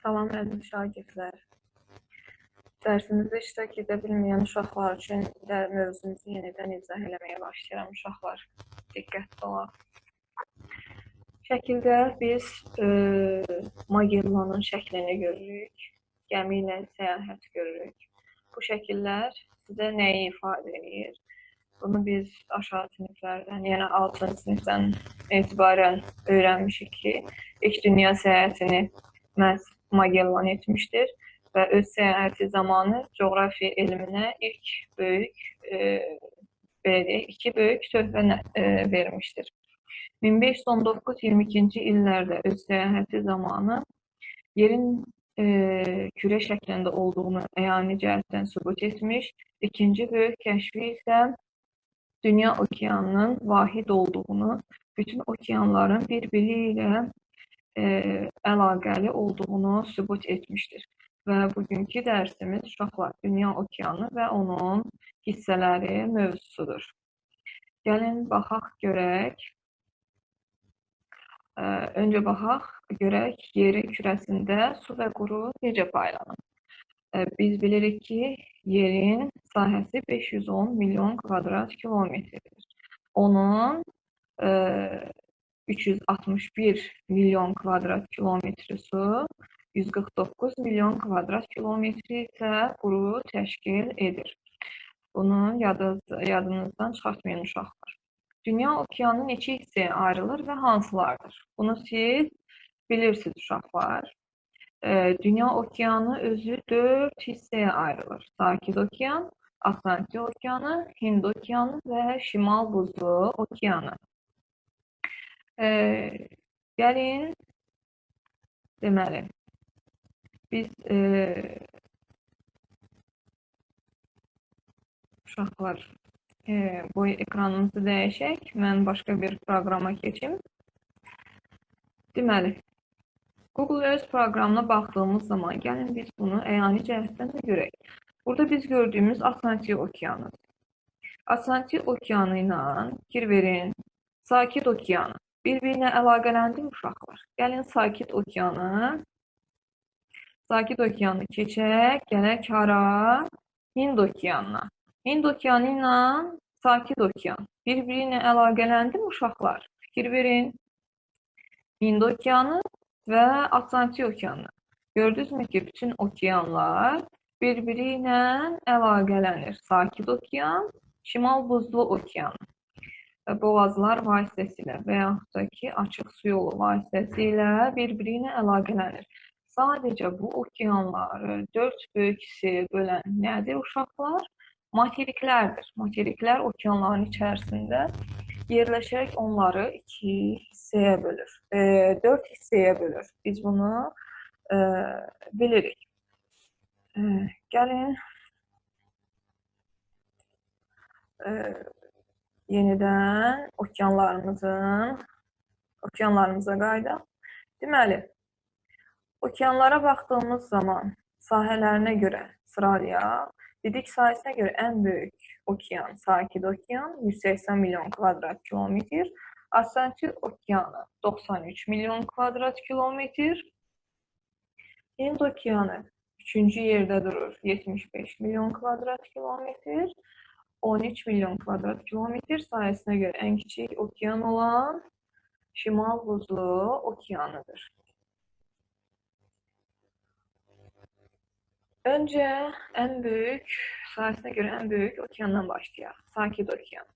Salam əziz şagirdlər. Dərsimizdə iştirak edə bilməyən uşaqlar üçün də mövzumuzu yenidən izah eləməyə başlayıram uşaqlar. Diqqətli olaq. Şəkildə biz e, Magellanın şəklini görürük. Gəmi ilə səyahət görürük. Bu şəkillər sizə nəyi ifadə edir? Bunu biz aşağı siniflərdən, yəni 6-cı sinifdən etibarən öyrənmişik ki, ilk dünya səyahətini məhz Magellan etmişdir və öz səyahəti zamanı coğrafiya elminə ilk böyük e, belə deyək, iki böyük töhfə e, vermişdir. 1519-22-ci illərdə öz səyahəti zamanı yerin e, kürə şəklində olduğunu əyani cəhətdən sübut etmiş, ikinci böyük kəşfi isə dünya okeanının vahid olduğunu, bütün okeanların bir-biri ilə əlaqəli olduğunu sübut etmişdir. Və bugünkü dərsimiz uşaqlar dünya okeanı və onun hissələri mövzusudur. Gəlin baxaq görək. Ə, öncə baxaq görək yeri kürəsində su və quru necə paylanır. Ə, biz bilirik ki, yerin sahəsi 510 milyon kvadrat kilometrdir. Onun 361 milyon kvadrat kilometri su, 149 milyon kvadrat kilometri isə quru təşkil edir. Bunu yadınızdan çıxartmayın uşaqlar. Dünya okeanı neçə hissəyə ayrılır və hansılardır? Bunu siz bilirsiniz uşaqlar. Dünya okeanı özü 4 hissəyə ayrılır. Sakit okean, Atlantik okeanı, Hind okeanı və Şimal buzlu okeanı. Gəlin deməli biz e, uşaqlar e, boy ekranımızı dəyişək. Mən başqa bir proqrama keçim. Deməli, Google öz proqramına baxdığımız zaman gəlin biz bunu əyani cəhətdən də görək. Burada biz gördüyümüz Atlantik okeanıdır. Atlantik okeanı ilə fikir verin, Sakit okeanı. Bir-birinə əlaqələndir uşaqlar. Gəlin Sakit okeanı. Sakit okeanı keçək, gələk hara? Hind okeanına. Hind okeanı ilə Sakit okean. Bir-biri ilə əlaqələndir uşaqlar? Fikir verin. Hind okeanı və Atlantik okeanı. Gördünüzmü ki, bütün okeanlar bir-biri ilə əlaqələnir. Sakit okean, Şimal buzlu okeanı boğazlar vasitəsilə və yaxud da ki, açıq su yolu vasitəsilə bir-biri ilə əlaqələnir. Sadəcə bu okeanları dörd böyük hissəyə bölən nədir uşaqlar? Materiklərdir. Materiklər okeanların içərisində yerləşərək onları iki hissəyə bölür. E, dörd hissəyə bölür. Biz bunu e, bilirik. E, gəlin e, yenidən okeanlarımızın okeanlarımıza qayıdaq. Deməli, okeanlara baxdığımız zaman sahələrinə görə sıralayaq. Dedik sahəsinə görə ən böyük okean Sakit okean 180 milyon kvadrat kilometr. Atlantik okeanı 93 milyon kvadrat kilometr. Hind okeanı 3-cü yerdə durur 75 milyon kvadrat kilometr. 13 milyon kvadrat kilometr sayesine göre en küçük okyan olan Şimal Buzlu Okyanıdır. Önce en büyük, sayesine göre en büyük okyandan başlayaq. Sakit Okyan.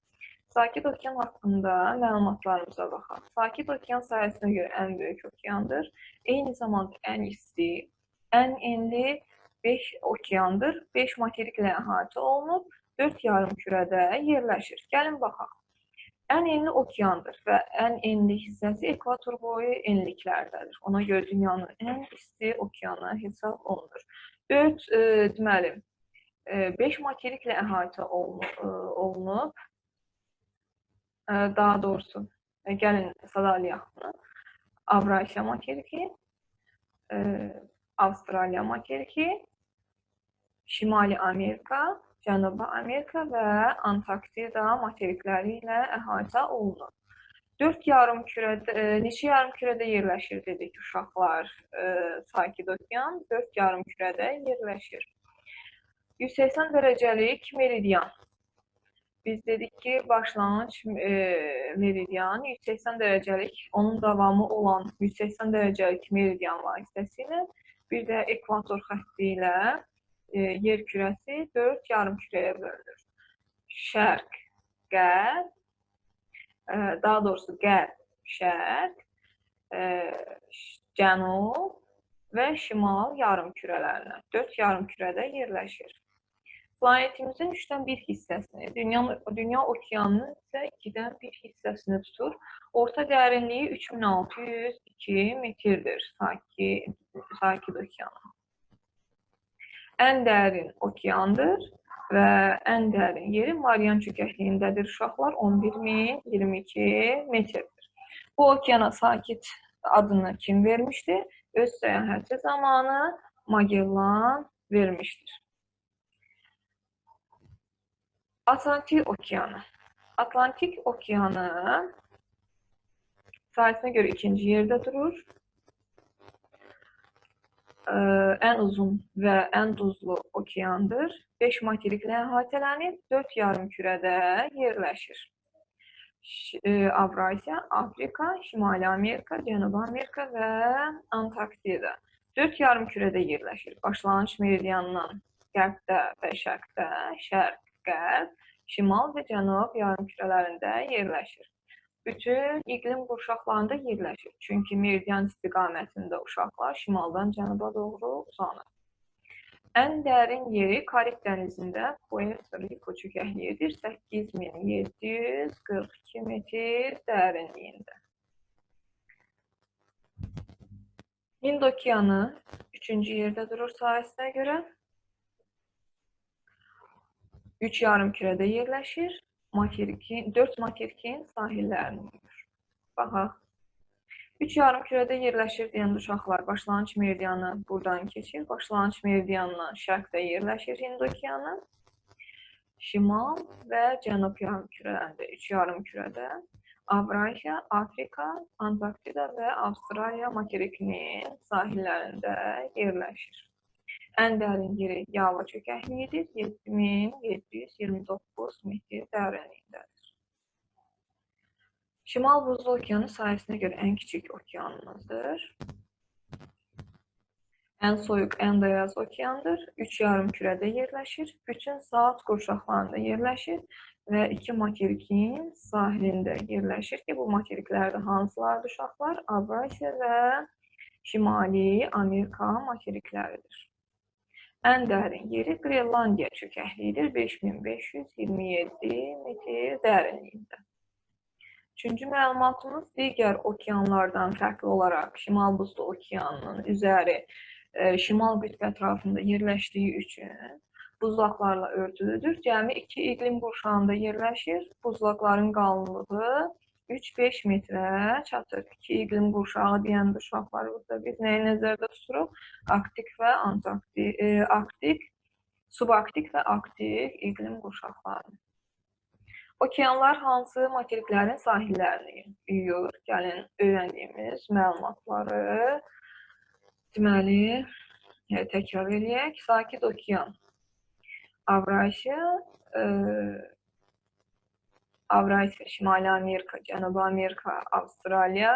Sakit Okyan haqqında məlumatlarımıza baxaq. Sakit Okyan sayesine göre en büyük okyandır. Eyni zamanda en isti, en enli 5 okyandır. 5 materiklə əhatə olunub dörd yarımkürədə yerləşir. Gəlin baxaq. Ən enli okeandır və ən enli hissəsi ekvator boyu enliklərdədir. Ona görə dünyanın ən isti okeanı hesab olunur. 4 e, deməli 5 e, materiklə əhatə e, olunub. E, daha doğrusu e, gəlin sadalayaq bunu. Avrasiya materiki, e, Avstraliya materiki, Şimali Amerika, Cənubi Amerika və Antarktida materikləri ilə əhatə olunur. Dörd yarım kürədə, e, neçə yarım kürədə yerləşir dedik uşaqlar. E, Sakit okean dörd yarım kürədə yerləşir. 180 dərəcəlik meridian. Biz dedik ki, başlanğıc e, meridian 180 dərəcəlik, onun davamı olan 180 dərəcəlik meridian vasitəsilə bir də ekvator xətti ilə e, yer kürəsi dörd yarım kürəyə bölünür. Şərq, qərb, daha doğrusu qərb, şərq, cənub və şimal yarımkürələrinə, 4 yarımkürədə yerləşir. Planetimizin 3-dən 1 hissəsini, dünya, dünya okeanının isə 2-dən 1 hissəsini tutur. Orta dərinliyi 3602 metrdir Sakit, Sakit okeanı. Ən dərin okeandır və ən dərin yeri Marian çökəkliyindədir. Uşaqlar 11022 metrdir. Bu okeana sakit adını kim vermişdi? Öz səyahəti zamanı Magellan vermişdir. Atlantik okeanı. Atlantik okeanı sayısına göre ikinci yerde durur ən uzun və ən duzlu okeandır. 5 materiklə əhatələnib, 4 yarımkürədə yerləşir. Avrasiya, Afrika, Şimali Amerika, Cənubi Amerika və Antarktida. 4 yarımkürədə yerləşir. Başlanğıc meridianından qərbdə və şərqdə, şərq, qərb, şimal və cənub yarımkürələrində yerləşir bütün iqlim qurşaqlarında yerləşir. Çünki meridian istiqamətində uşaqlar şimaldan cənuba doğru uzanır. Ən dərin yeri Karib dənizində Puerto Rico çökəkliyidir. 8742 metr dərinliyində. Hind okeanı 3-cü yerdə durur sahəsinə görə. 3 yarım kürədə yerləşir materikin, 4 materikin sahillərini yuyur. Baxaq. 3 yarım kürədə yerləşir deyən uşaqlar başlanğıc meridianı buradan keçir. Başlanğıc meridianından şərqdə yerləşir Hind okeanı. Şimal və cənub yarım kürələrində 3 yarım kürədə Avrasiya, Afrika, Antarktida və Avstraliya materikinin sahillərində yerləşir. Ən dərin yeri Yava çökəkliyidir. 7729 metr dərinliyindədir. Şimal Buzlu Okeanı sahəsinə görə ən kiçik okeanımızdır. Ən soyuq, ən dayaz okeandır. 3 yarım kürədə yerləşir. Bütün saat qurşaqlarında yerləşir və iki materikin sahilində yerləşir ki, bu materiklərdə hansılardır uşaqlar? Avrasiya və Şimali Amerika materikləridir. Ən dərin yeri Qrenlandiya çökəkliyidir. 5527 metr dərinliyində. Üçüncü məlumatımız digər okeanlardan fərqli olaraq Şimal Buzlu Okeanının üzəri e, şimal qütb ətrafında yerləşdiyi üçün buzlaqlarla örtülüdür. Cəmi iki iqlim qurşağında yerləşir. Buzlaqların qalınlığı 3-5 metrə çatır. İki iqlim qurşağı deyəndə uşaqlar burada biz nəyi nəzərdə tuturuq? Arktik və Antarktik, e, Arktik, subarktik və Arktik iqlim qurşaqları. Okeanlar hansı materiklərin sahillərini yuyur? Gəlin öyrəndiyimiz məlumatları deməli e, təkrar eləyək. Sakit okean. Avrasiya, e, Avrasiya, Şimali Amerika, Cənubi Amerika, Avstraliya,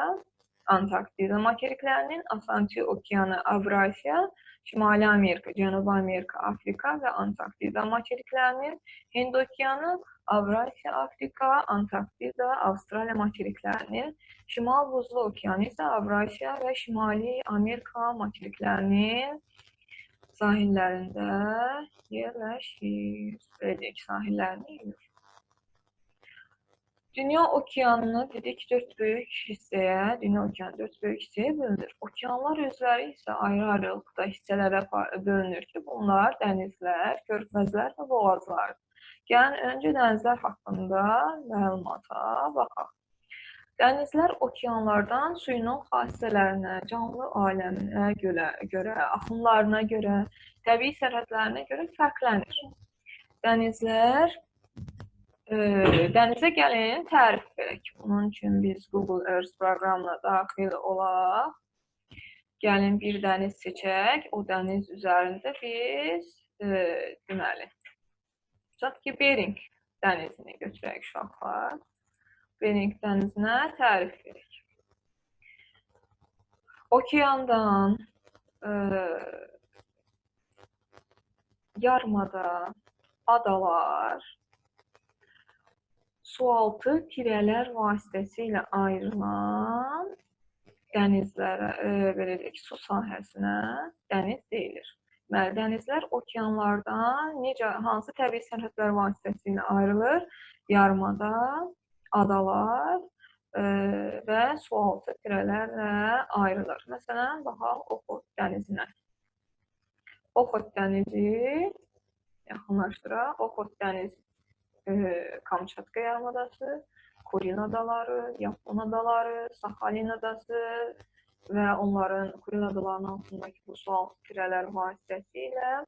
Antarktida materiklərinin, Atlantik okeanı, Avrasiya, Şimali Amerika, Cənubi Amerika, Afrika və Antarktida materiklərinin, Hind okeanı, Avrasiya, Afrika, Antarktida, Avstraliya materiklərinin, Şimal Buzlu okeanı isə Avrasiya və Şimali Amerika materiklərinin sahillərində yerləşir. Belə deyək, sahillərini yuyur. Dünya okeanını dedik dörd böyük hissəyə, dünya okeanı dörd böyük hissəyə bölünür. Okeanlar özləri isə ayrı-ayrılıqda hissələrə bölünür ki, bunlar dənizlər, körfəzlər və boğazlardır. Gəlin öncə dənizlər haqqında məlumata baxaq. Dənizlər okeanlardan suyunun xassələrinə, canlı aləminə görə, görə, axınlarına görə, təbii sərhədlərinə görə fərqlənir. Dənizlər dənizə gəlin, tərif verək. Bunun üçün biz Google Earth proqramına daxil olaq. Gəlin bir dəniz seçək. O dəniz üzərində biz e, deməli tutaq ki, Bering dənizini götürək uşaqlar. Bering dənizinə tərif verək. Okeandan e, yarımada adalar sualtı tirələr vasitəsilə ayrılan dənizlərə, e, belə deyək, su sahəsinə dəniz deyilir. Deməli, dənizlər okeanlardan necə, hansı təbii sərhədlər vasitəsilə ayrılır? Yarımada, adalar e, və sualtı tirələrlə ayrılır. Məsələn, baxaq Oxot dənizinə. Oxot dənizi yaxınlaşdıraq. Oxot dənizi Kamçatka yarımadası, Kurin adaları, Yapon adaları, Sakhalin adası və onların Kurin adalarının altındakı bu sual tirələr vasitəsilə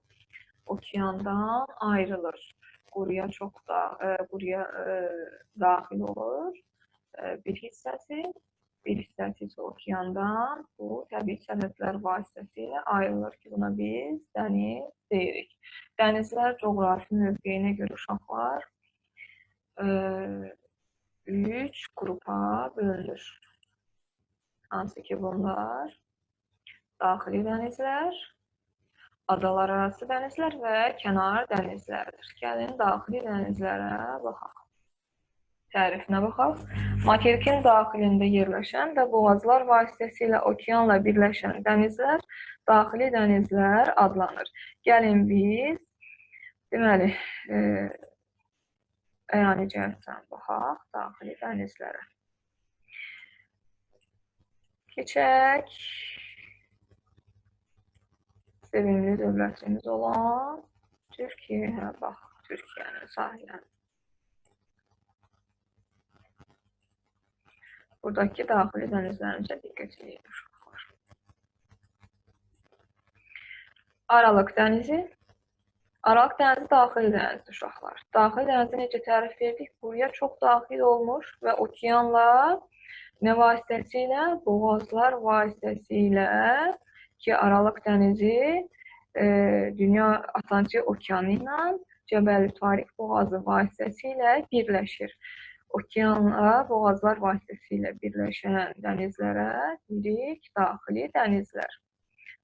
okeandan ayrılır. Quruya çox da e, quruya e, daxil olur. E, bir hissəsi bir hissəsi isə okeandan bu təbii sərhədlər vasitəsilə ayrılır ki, buna biz dəniz deyirik. Dənizlər coğrafi mövqeyinə görə uşaqlar üç qrupa bölünür. Hansı ki bunlar daxili dənizlər, adalar arası dənizlər və kənar dənizlərdir. Gəlin daxili dənizlərə baxaq. Tərifinə baxaq. Materikin daxilində yerləşən və boğazlar vasitəsilə okeanla birləşən dənizlər daxili dənizlər adlanır. Gəlin biz deməli, e, əyani cəhətdən baxaq daxili dənizlərə. Keçək sevimli dövlətimiz olan Türkiyəyə bax, Türkiyənin sahiləni. Buradakı daxili dənizlərimizə diqqət edin uşaqlar. Aralıq dənizi Aralıq dənizi daxili dənizdir uşaqlar. Daxili dənizi necə tərif verdik? Buraya çox daxil olmuş və okeanla nə vasitəsilə? Boğazlar vasitəsilə ki, Aralıq dənizi e, Dünya Atlantik okeanı ilə Cəbəli Tariq boğazı vasitəsilə birləşir. Okeanla boğazlar vasitəsilə birləşən dənizlərə deyirik daxili dənizlər.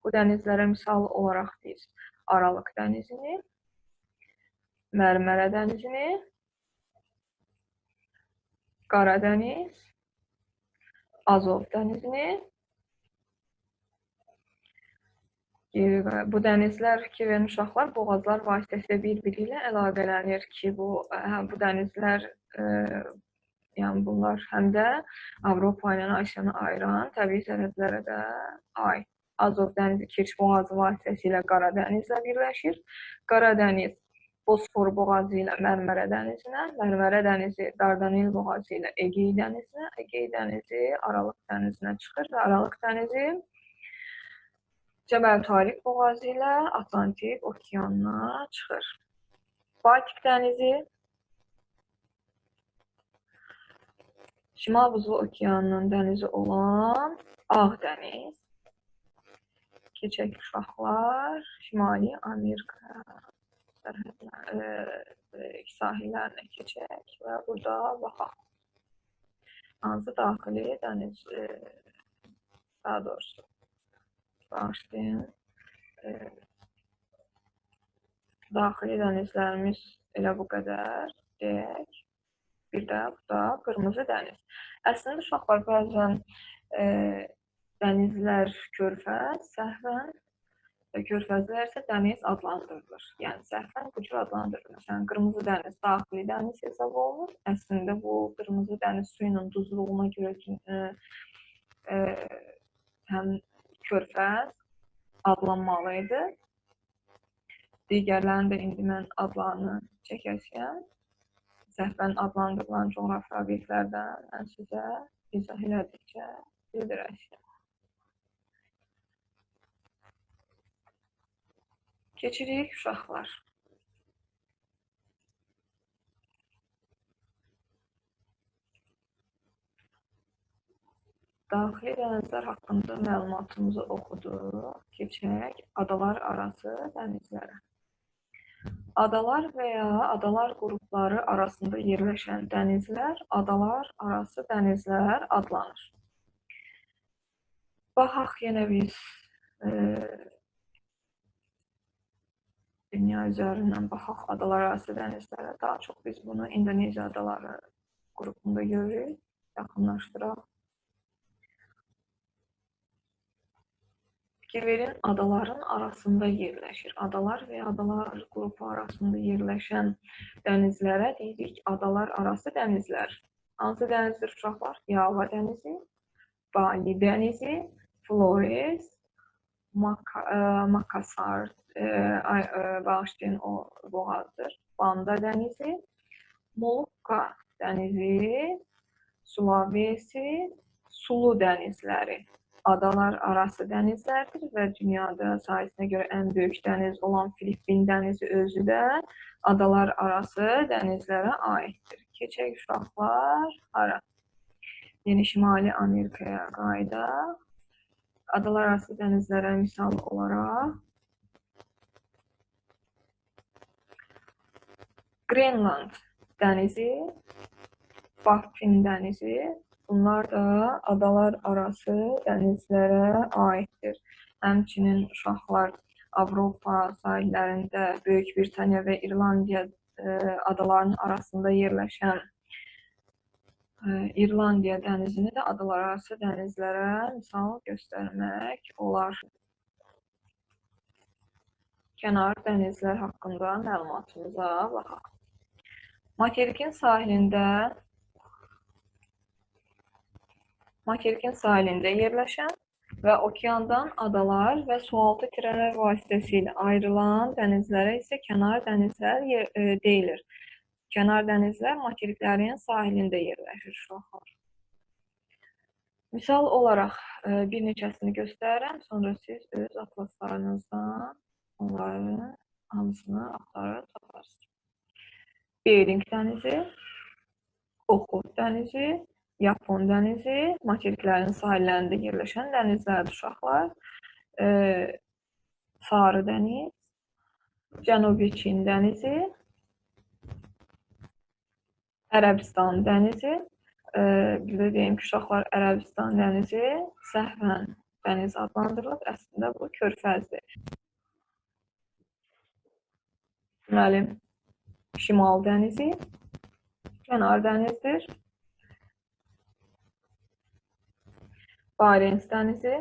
Bu dənizlərə misal olaraq biz Aralıq dənizini, Mərmərə dənizini, Qara dəniz, Azov dənizini, bu dənizlər ki, və uşaqlar boğazlar vasitəsilə bir-biri ilə əlaqələnir ki, bu hə, bu dənizlər ə, e, yəni bunlar həm də Avropa ilə Asiyanı ayıran təbii sərhədlərə də aid. Azov dənizi Keç boğazı vasitəsilə Qara dənizlə birləşir. Qara dəniz Bosfor boğazı ilə Mərmərə dənizinə, Mərmərə dənizi Dardanel boğazı ilə Egey dənizinə, Egey dənizi Aralıq dənizinə çıxır və Aralıq dənizi Cəbəl Tariq boğazı ilə Atlantik okeanına çıxır. Baltik dənizi Şimal Buzlu okeanının dənizi olan Ağ dəniz keçək uşaqlar Şimali Amerika sərhədləri, e, sahillərinə keçək və burada baxaq. Hansı daxili dəniz, e, daha doğrusu bağışlayın, e, daxili dənizlərimiz elə bu qədər deyək. Bir də bu da qırmızı dəniz. Əslində uşaqlar bəzən e, dənizlər körfəz, səhvən və körfəzlər isə dəniz adlandırılır. Yəni səhvən bu cür adlandırılır. Məsələn, qırmızı dəniz daxili dəniz hesab olunur. Əslində bu qırmızı dəniz suyunun duzluğuna görə ə, ə, həm körfəz adlanmalı idi. Digərlərini də indi mən adlarını çəkəcəyəm. Səhvən adlandırılan coğrafi obyektlərdən mən sizə izah elədikcə bildirəcəyəm. Keçirik uşaqlar. Daxili dənizlər haqqında məlumatımızı oxuduq, keçək adalar arası dənizlərə. Adalar və ya adalar qrupları arasında yerləşən dənizlər adalar arası dənizlər adlanır. Baxaq yenə biz e, dünya üzərindən baxaq adalar arası dənizlərə. Daha çox biz bunu İndoneziya adaları qrupunda görürük. Yaxınlaşdıraq. fikir verin, adaların arasında yerləşir. Adalar və adalar qrupu arasında yerləşən dənizlərə deyirik adalar arası dənizlər. Hansı dənizdir uşaqlar? Yava dənizi, Bali dənizi, Flores, Mak e, Makassar, e, e, bağışlayın o boğazdır. Banda dənizi, Molucca dənizi, Sulawesi, Sulu dənizləri adalar arası dənizlərdir və dünyada sahəsinə görə ən böyük dəniz olan Filippin dənizi özü də adalar arası dənizlərə aiddir. Keçək uşaqlar hara? Yeni Şimali Amerikaya qayıdaq. Adalar arası dənizlərə misal olaraq Greenland dənizi, Baffin dənizi, Bunlar da adalar arası dənizlərə aiddir. Həmçinin uşaqlar Avropa sahillərində Böyük Britaniya və İrlandiya e, adalarının arasında yerləşən İrlandiya dənizini də adalar arası dənizlərə misal göstərmək olar. Kənar dənizlər haqqında məlumatımıza baxaq. Materikin sahilində materikin sahilində yerləşən və okeandan adalar və sualtı tirələr vasitəsilə ayrılan dənizlərə isə kənar dənizlər e, deyilir. Kənar dənizlər materiklərin sahilində yerləşir uşaqlar. Misal olaraq e, bir neçəsini göstərirəm, sonra siz öz atlaslarınızdan onların hamısını axtarıb taparsınız. Bering dənizi, Oxud dənizi, Yapon dənizi materiklərin sahillərində yerləşən dənizlərdir uşaqlar. E, Sarı dəniz, Cənubi Çin dənizi, Ərəbistan dənizi, e, də deyim ki, uşaqlar Ərəbistan dənizi səhvən dəniz adlandırılıb, əslində bu körfəzdir. Deməli, Şimal dənizi kənar dənizdir. Barents dənizi,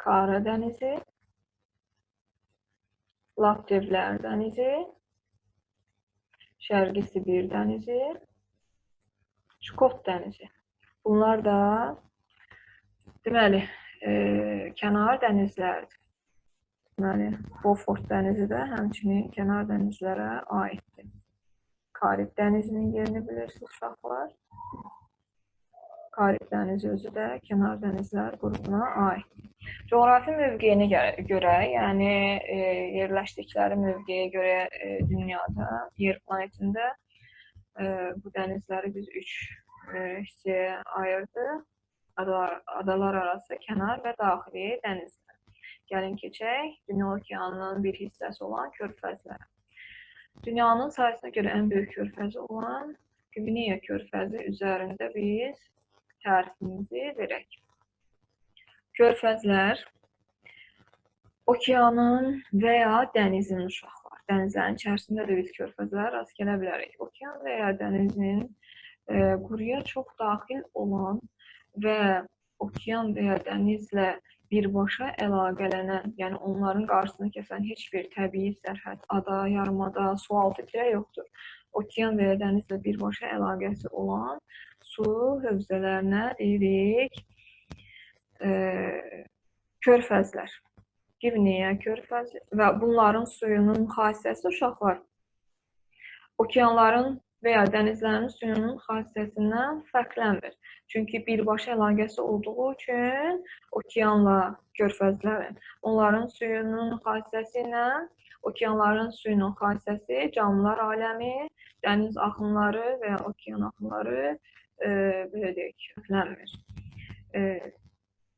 Kara dənizi, Laptevlər dənizi, Şərqi Sibir dənizi, Çukot dənizi. Bunlar da deməli, e, kənar dənizlərdir. Deməli, Beaufort dənizi də həmçinin kənar dənizlərə aiddir. Karib dənizinin yerini bilirsiniz uşaqlar. Karib dənizi özü də kənar dənizlər qrupuna aiddir. Coğrafi mövqeyinə görə, yəni e, yerləşdikləri mövqeyə görə e, dünyada, yer planetində e, bu dənizləri biz üç e, hissəyə ayırdıq. Adalar, adalar arası kənar və daxili dənizlər. Gəlin keçək Dünya okeanının bir hissəsi olan körfəzlərə. Dünyanın sayısına görə ən böyük körfəzi olan Qvineya körfəzi üzərində biz tərifimizi verək. Körfəzlər okeanın və ya dənizin uşaqlar. Dənizlərin içərisində də biz körfəzlərə rast gələ bilərik. Okean və ya dənizin e, quruya çox daxil olan və okean və ya dənizlə birbaşa əlaqələnən, yəni onların qarşısını kəsən heç bir təbii sərhəd, ada, yarımada, sualtı tirə yoxdur. Okean və ya dənizlə birbaşa əlaqəsi olan su hövzələrinə deyirik e, körfəzlər. Qivniyə körfəzi və bunların suyunun xassəsi uşaqlar okeanların və ya dənizlərin suyunun xassəsindən fərqlənmir. Çünki birbaşa əlaqəsi olduğu üçün okeanla körfəzlərin onların suyunun xassəsi ilə okeanların suyunun xassəsi canlılar aləmi, dəniz axınları və ya okean axınları e, belə deyək, fərqlənmir. E,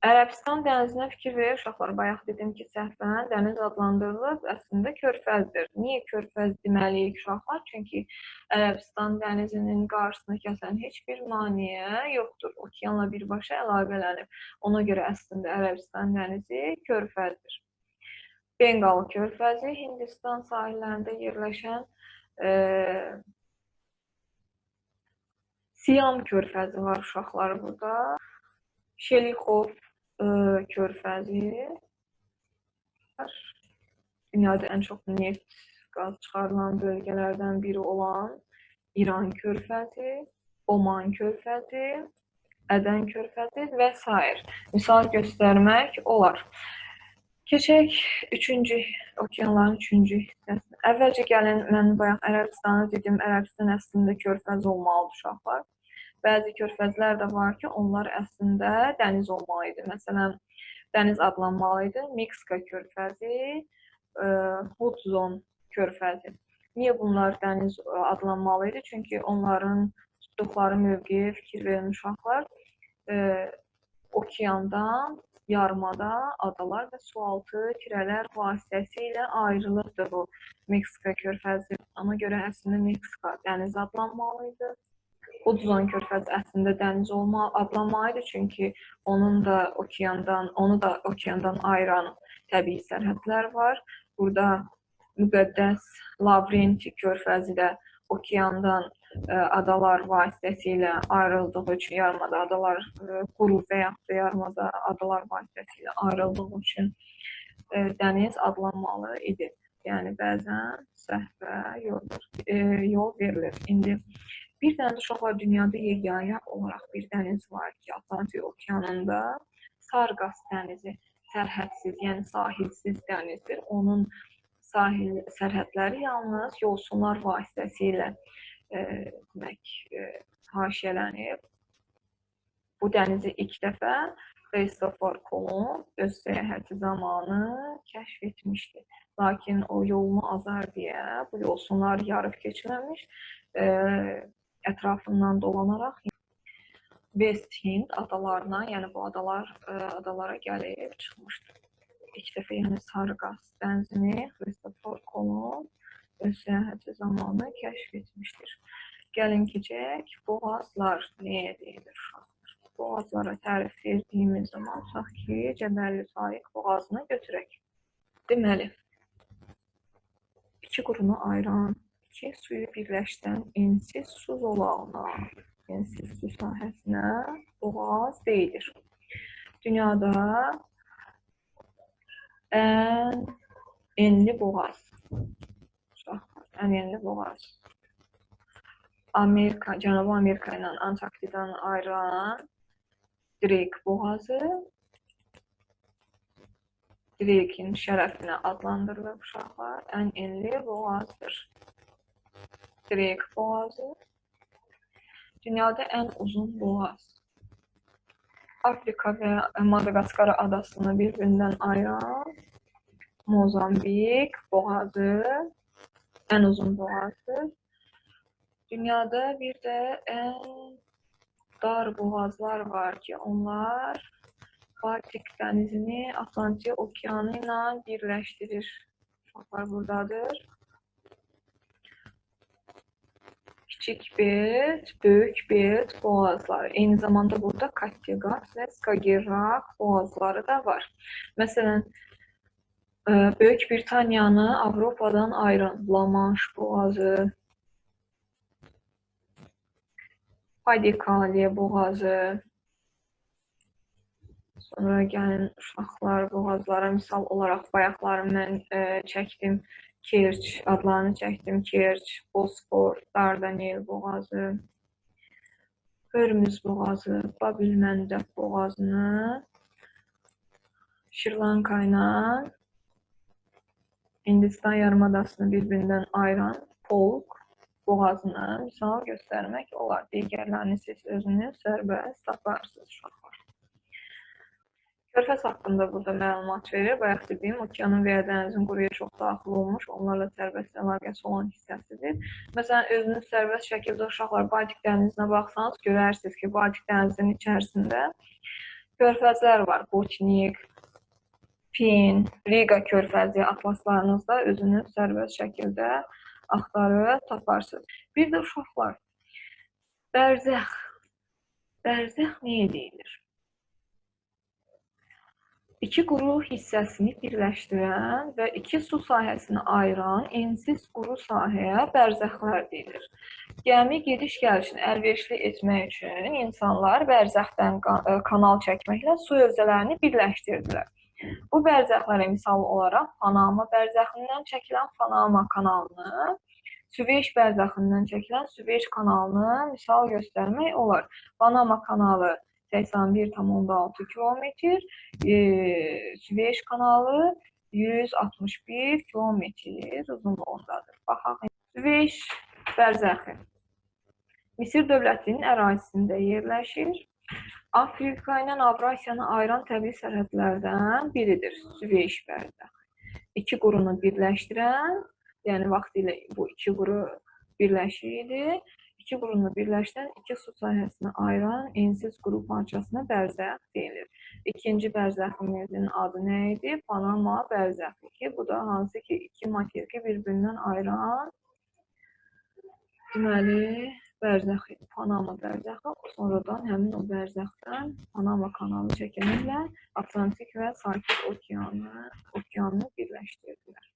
Ərəbistan dənizinə fikir verir uşaqlar. Bayaq dedim ki, səhvən dəniz adlandırılıb, əslində körfəzdir. Niyə körfəz deməliyik uşaqlar? Çünki Ərəbistan dənizinin qarşısını kəsən heç bir maneə yoxdur. Okeanla birbaşa əlaqələnib. Ona görə əslində Ərəbistan dənizi körfəzdir. Benqal körfəzi Hindistan sahillərində yerləşən e, Siam körfəzi var uşaqlar burada. Şelixov körfəzi dünyada ən çox neft, qaz çıxarılan bölgələrdən biri olan İran körfəzi, Oman körfəzi, Ədən körfəzi və s. misal göstərmək olar. Keçək üçüncü okeanların üçüncü hissəsinə. Əvvəlcə gəlin mən bayaq Ərəbistanı dedim. Ərəbistan əslində körfəz olmalıdır uşaqlar. Bəzi körfəzlər də var ki, onlar əslində dəniz olmalı idi. Məsələn, dəniz adlanmalı idi. Meksika körfəzi, e, Hudson körfəzi. Niyə bunlar dəniz e, adlanmalı idi? Çünki onların tutduqları mövqeyə fikir verin uşaqlar. E, okeandan yarımada adalar və sualtı tirələr vasitəsilə ayrılıbdır bu Meksika körfəzi. Ona görə əslində Meksika dəniz adlanmalı idi. Hudson körfəzi əslində dəniz olma adlanmalı idi, çünki onun da okeandan, onu da okeandan ayıran təbii sərhədlər var. Burada müqəddəs Lavrenti körfəzi də okeandan ə, e, adalar vasitəsilə ayrıldığı üçün yarımada adalar ə, e, quru və yaxud da yarımada adalar vasitəsilə ayrıldığı üçün ə, e, dəniz adlanmalı idi. Yəni bəzən səhvə yol, ə, yol verilir. İndi Bir dənə də uşaqlar dünyada yeganə olaraq bir dəniz var ki, Atlantik okeanında Sarqas dənizi sərhədsiz, yəni sahilsiz dənizdir. Onun sahil sərhədləri yalnız yosunlar vasitəsilə e, demək e, haşiyələnib. Bu dənizi ilk dəfə Christopher Kolumb öz səyahəti zamanı kəşf etmişdi. Lakin o yolunu azar deyə bu yosunlar yarıb keçməmiş, e, ətrafından dolanaraq West Hind adalarına, yəni bu adalar ə, e, adalara gəlib çıxmışdı. İlk dəfə yəni Sarqas dənizini Christopher Kolumb öz səyahəti zamanı kəşf etmişdir. Gəlin keçək, boğazlar nəyə deyilir uşaqlar? Boğazlara tərif verdiyimiz zaman tutaq ki, Cəbəlli Saiq boğazını götürək. Deməli, iki qurunu ayıran ki, suyu birləşdən ensiz su zolağına, ensiz su sahəsinə boğaz deyilir. Dünyada ən enli boğaz. Ən enli boğaz. Amerika, Cənubi Amerika ilə Antarktidanı ayıran Drake boğazı Drake'in şərəfinə adlandırılır uşaqlar. Ən enli boğazdır. Drake boğazı. Dünyada ən uzun boğaz. Afrika və Madagaskar adasını bir-birindən ayıran Mozambik boğazı ən uzun boğazdır. Dünyada bir də ən dar boğazlar var ki, onlar Baltik dənizini Atlantik okeanı ilə birləşdirir. Uşaqlar buradadır. Kiçik Belt, Böyük Belt boğazları. Eyni zamanda burada Kattegat və Skagerrak boğazları da var. Məsələn, Böyük Britaniyanı Avropadan ayıran La Manche boğazı, Padikaliye boğazı, sonra gəlin uşaqlar boğazlara misal olaraq bayaqları mən ə, çəkdim. Kerç adlarını çəkdim. Kerç, Bosfor, Dardanel boğazı, Hörmüz boğazı, Babil-Məndəb boğazını Şirlanka ilə Hindistan yarımadasını bir-birindən ayıran Polk boğazını misal göstərmək olar. Digərlərini siz özünüz sərbəst taparsınız uşaqlar. Körfəz haqqında burada məlumat verir. Bayaq dediyim, okeanın və ya dənizin quruya çox daxil olmuş, onlarla sərbəst əlaqəsi olan hissəsidir. Məsələn, özünüz sərbəst şəkildə uşaqlar Baltik dənizinə baxsanız, görərsiniz ki, Baltik dənizinin içərisində körfəzlər var. Boçnik, Pin, Riga körfəzi atlaslarınızda özünüz sərbəst şəkildə axtarıb taparsınız. Bir də uşaqlar, bərzəx. Bərzəx niyə deyilir? İki quru hissəsini birləşdirən və iki su sahəsini ayıran ensiz quru sahəyə bərzəxlər deyilir. Gəmi gediş-gəlişini əlverişli etmək üçün insanlar bərzəxdən ə, kanal çəkməklə su hövzələrini birləşdirdilər. Bu bərzəxlərə misal olaraq Panama bərzəxindən çəkilən Panama kanalını, Süveyş bərzəxindən çəkilən Süveyş kanalını misal göstərmək olar. Panama kanalı 81,6 kilometr, e, Süveyş kanalı 161 kilometr uzunluğundadır. Baxaq. Süveyş bərzəxi Misir dövlətinin ərazisində yerləşir. Afrika ilə Avrasiyanı ayıran təbii sərhədlərdən biridir Süveyş bərzəxi. İki qurunu birləşdirən, yəni vaxtilə bu iki quru birləşik idi. İki qurunu birləşdirən iki su sahəsini ayıran ensiz quru parçasına bərzəx deyilir. İkinci bərzəximizin adı nə idi? Panama bərzəxi ki, bu da hansı ki iki materiki bir-birindən ayıran deməli bərzəx idi. Panama bərzəxi sonradan həmin o bərzəxdən Panama kanalı çəkilməklə Atlantik və Sakit okeanı okeanını birləşdirdilər.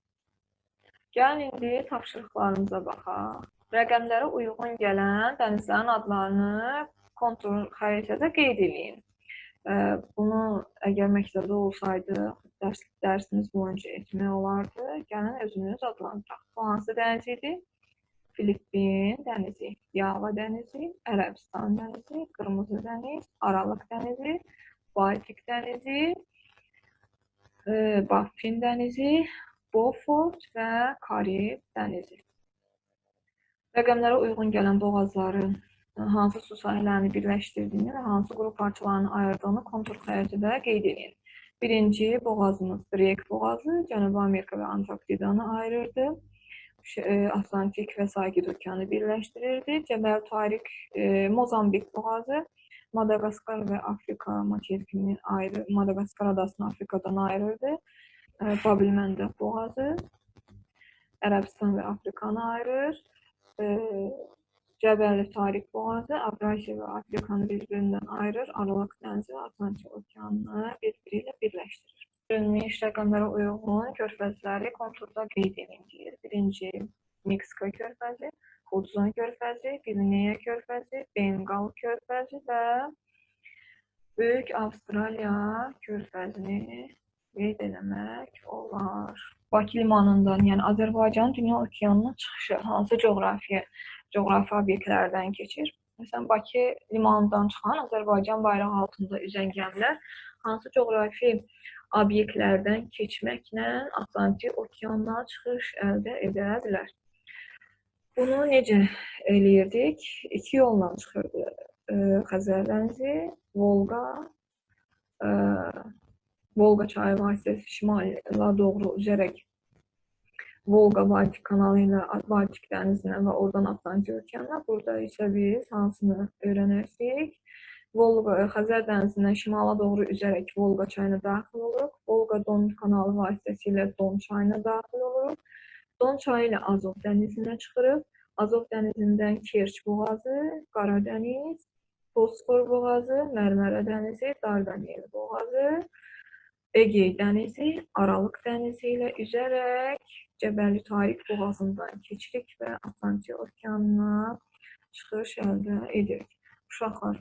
Gəlin indi tapşırıqlarımıza baxaq. Rəqəmlərə uyğun gələn dənizlərin adlarını kontur xəritədə qeyd edin. Bunu əgər məktəbdə olsaydı dərs dərsimiz boyunca etmək olardı. Gəlin özünüz adlandıraq. Bu hansı dəniz idi? Filippin dənizi, Yava dənizi, Ərəbistan dənizi, Qırmızı dəniz, Aralıq dənizi, Baltik dənizi, Baffin dənizi, Beaufort və Karib dənizi. Rəqəmlərə uyğun gələn boğazların hansı su sahələrini birləşdirdiyini və hansı qrup parçalarını ayırdığını kontur xəritədə qeyd edin. Birinci boğazımız Drake boğazı Cənubi Amerika və Antarktidanı ayırırdı. Ə, Atlantik və Sakit okeanı birləşdirirdi. Cəbəl Tariq e, Mozambik boğazı Madaqaskar və Afrika materikini ayırır. Madaqaskar adasını Afrikadan ayırırdı. Ə, Babil Məndəb boğazı Ərəbistan və Afrikanı ayırır. Ə, Cəbəli Tariq boğazı Avrasiya və Afrikanı bir-birindən ayırır. Aralıq dənizi Atlantik okeanını bir-biri ilə birləşdirir. Verilmiş rəqəmlərə uyğun körfəzləri konturda qeyd edin deyir. Birinci Meksika körfəzi, Hudson körfəzi, Qvineya körfəzi, Benqal körfəzi və Böyük Avstraliya körfəzini qeyd eləmək olar. Bakı limanından, yəni Azərbaycanın dünya okeanına çıxışı hansı coğrafiya coğrafi obyektlərdən keçir? Məsələn, Bakı limanından çıxan Azərbaycan bayrağı altında üzən gəmilər hansı coğrafi obyektlərdən keçməklə Atlantik okeanına çıxış əldə edə bilər? Bunu necə eləyirdik? İki yolla çıxırdı. Ə, Xəzər dənizi, Volqa, ə, Volqa çayı vasitəsilə şimala doğru üzərək Volqa Baltik kanalı ilə Baltik dənizinə və oradan Atlantik okeanına. Burada isə biz hansını öyrənəcəyik? Volqa Xəzər dənizindən şimala doğru üzərək Volqa çayına daxil oluruq. Volqa Don kanalı vasitəsilə Don çayına daxil oluruq. Don çayı ilə Azov dənizinə çıxırıq. Azov dənizindən Kerç boğazı, Qara dəniz, Bosfor boğazı, Mərmərə dənizi, Dardanel boğazı, Egey dənizi, Aralıq dənizi ilə üzərək Cəbəli Tariq boğazından keçirik və Atlantik okeanına çıxış əldə edirik. Uşaqlar,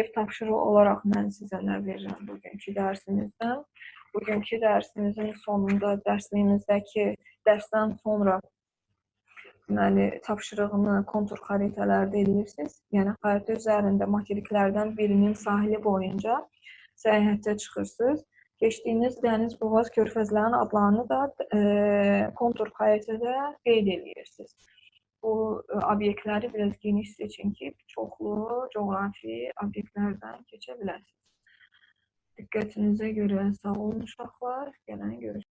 ev tapşırığı olaraq mən sizə nə verirəm bugünkü dərsimizdən? Bugünkü dərsimizin sonunda dərsliyimizdəki dərsdən sonra deməli tapşırığını kontur xəritələrdə edirsiniz. Yəni xəritə üzərində materiklərdən birinin sahili boyunca səyahətə çıxırsınız. Keçdiyiniz dəniz, boğaz, körfəzlərin adlarını da e, kontur xəritədə qeyd edirsiniz. Bu e, obyektləri biraz geniş seçin ki, çoxlu coğrafi obyektlərdən keçə biləsiniz. Diqqətinizə görə sağ olun uşaqlar. Gələn görüşürüz.